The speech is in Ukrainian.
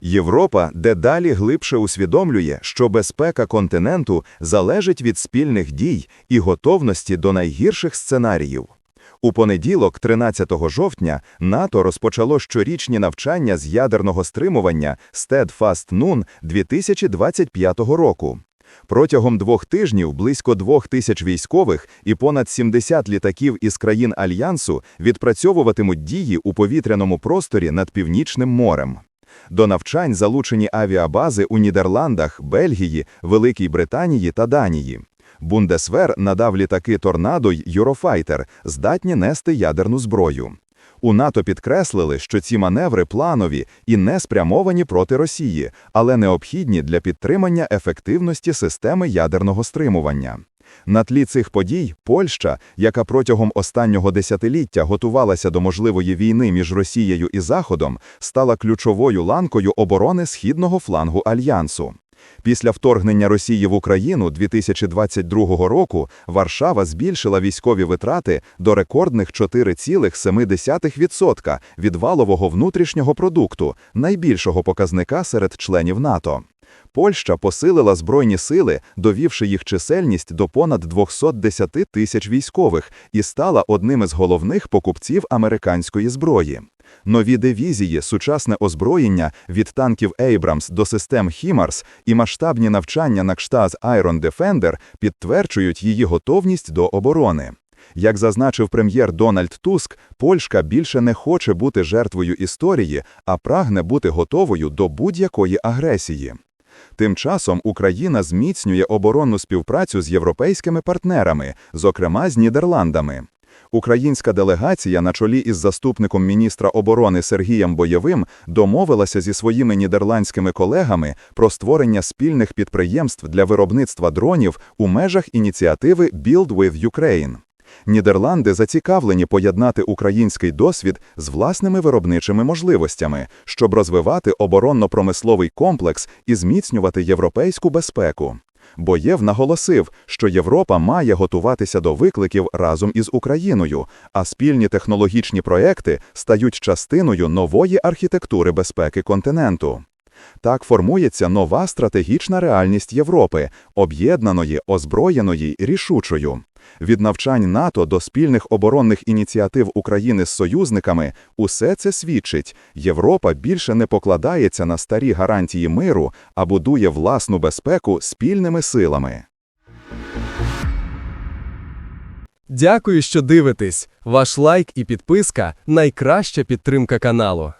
Європа дедалі глибше усвідомлює, що безпека континенту залежить від спільних дій і готовності до найгірших сценаріїв. У понеділок, 13 жовтня, НАТО розпочало щорічні навчання з ядерного стримування Steadfast Noon 2025 року. Протягом двох тижнів близько двох тисяч військових і понад 70 літаків із країн Альянсу відпрацьовуватимуть дії у повітряному просторі над Північним морем. До навчань залучені авіабази у Нідерландах, Бельгії, Великій Британії та Данії. Бундесвер надав літаки «Торнадо» й «Юрофайтер», здатні нести ядерну зброю. У НАТО підкреслили, що ці маневри планові і не спрямовані проти Росії, але необхідні для підтримання ефективності системи ядерного стримування. На тлі цих подій Польща, яка протягом останнього десятиліття готувалася до можливої війни між Росією і Заходом, стала ключовою ланкою оборони східного флангу альянсу. Після вторгнення Росії в Україну 2022 року Варшава збільшила військові витрати до рекордних 4,7% від валового внутрішнього продукту, найбільшого показника серед членів НАТО. Польща посилила збройні сили, довівши їх чисельність до понад 210 тисяч військових і стала одним із головних покупців американської зброї. Нові дивізії, сучасне озброєння від танків Abrams до систем HIMARS і масштабні навчання на кштаз Iron Defender підтверджують її готовність до оборони. Як зазначив прем'єр Дональд Туск, Польща більше не хоче бути жертвою історії, а прагне бути готовою до будь-якої агресії. Тим часом Україна зміцнює оборонну співпрацю з європейськими партнерами, зокрема з Нідерландами. Українська делегація на чолі із заступником міністра оборони Сергієм Бойовим домовилася зі своїми нідерландськими колегами про створення спільних підприємств для виробництва дронів у межах ініціативи Build with Ukraine. Нідерланди зацікавлені поєднати український досвід з власними виробничими можливостями, щоб розвивати оборонно-промисловий комплекс і зміцнювати європейську безпеку. Боєв наголосив, що Європа має готуватися до викликів разом із Україною, а спільні технологічні проекти стають частиною нової архітектури безпеки континенту. Так формується нова стратегічна реальність Європи, об'єднаної, озброєної, рішучою. Від навчань НАТО до спільних оборонних ініціатив України з союзниками усе це свідчить, Європа більше не покладається на старі гарантії миру, а будує власну безпеку спільними силами. Дякую, що дивитесь. Ваш лайк і підписка найкраща підтримка каналу.